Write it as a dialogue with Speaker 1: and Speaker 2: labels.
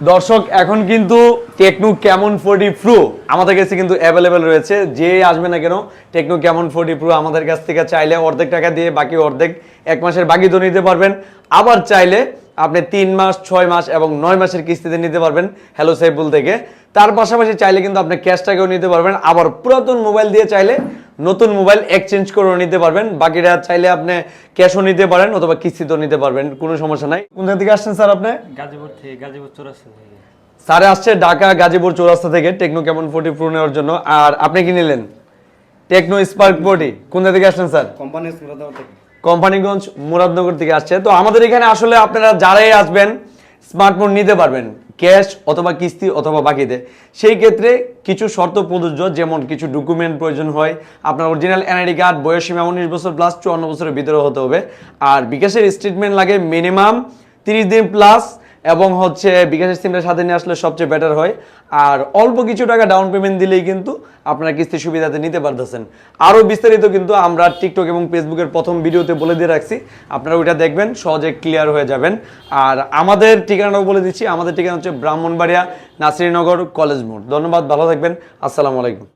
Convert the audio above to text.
Speaker 1: দর্শক, এখন কিন্তু টেকনো ক্যামন ফোর্টি প্রো আমাদের কাছে কিন্তু অ্যাভেলেবেল রয়েছে। যে আসবে না কেন টেকনো ক্যামন ফোর্টি প্রো আমাদের কাছ থেকে চাইলে অর্ধেক টাকা দিয়ে বাকি অর্ধেক এক মাসের বাকি তো নিতে পারবেন। আবার চাইলে আপনি তিন মাস, ছয় মাস এবং নয় মাসের কিস্তিতে নিতে পারবেন হ্যালো সাইফুল থেকে। তার পাশাপাশি চাইলে কিন্তু আপনি ক্যাশ টাকাও নিতে পারবেন। আবার পুরাতন মোবাইল দিয়ে চাইলে নতুন মোবাইল এক্সচেঞ্জ করেও নিতে পারবেন। বাকিটা চাইলে আপনি ক্যাশও নিতে পারেন অথবা কিস্তিতেও নিতে পারবেন কোনো সমস্যা নাই। কোন থেকে আসছেন স্যার আপনি?
Speaker 2: গাজীপুর থেকে গাজীপুর চৌরাস্তা থেকে।
Speaker 1: স্যার আসছে ঢাকা গাজীপুর চৌরাস্তা থেকে টেকনো কেমন ফোর্টি প্রো নেওয়ার জন্য। আর আপনি কি নিলেন? টেকনো স্পার্ক ফোর্টি কোন থেকে আসলেন স্যার?
Speaker 3: কোম্পানি
Speaker 1: কোম্পানিগঞ্জ মুরাদনগর থেকে আসছে। তো আমাদের এখানে আসলে আপনারা যারাই আসবেন স্মার্টফোন নিতে পারবেন, ক্যাশ অথবা কিস্তি অথবা বাকিতে। সেই ক্ষেত্রে কিছু শর্ত প্রযোজ্য, যেমন কিছু ডকুমেন্ট প্রয়োজন হয়। আপনার অরিজিনাল এনআইডি কার্ড বয়স সীমা উনিশ বছর প্লাস চুয়ান্ন বছরের ভিতরে হতে হবে। আর বিকাশের স্টেটমেন্ট লাগে মিনিমাম তিরিশ দিন প্লাস এবং হচ্ছে বিকাশের সিমটা সাথে নিয়ে আসলে সবচেয়ে বেটার হয়। আর অল্প কিছু টাকা ডাউন পেমেন্ট দিলেই কিন্তু আপনারা কিস্তি সুবিধাতে নিতে পারতেছেন। আরও বিস্তারিত কিন্তু আমরা টিকটক এবং ফেসবুকের প্রথম ভিডিওতে বলে দিয়ে রাখছি। আপনারা ওইটা দেখবেন, সহজে ক্লিয়ার হয়ে যাবেন। আর আমাদের ঠিকানাটাও বলে দিচ্ছি। আমাদের ঠিকানা হচ্ছে ব্রাহ্মণবাড়িয়া নাসিরনগর কলেজ মোড়। ধন্যবাদ, ভালো থাকবেন। আসসালামু আলাইকুম।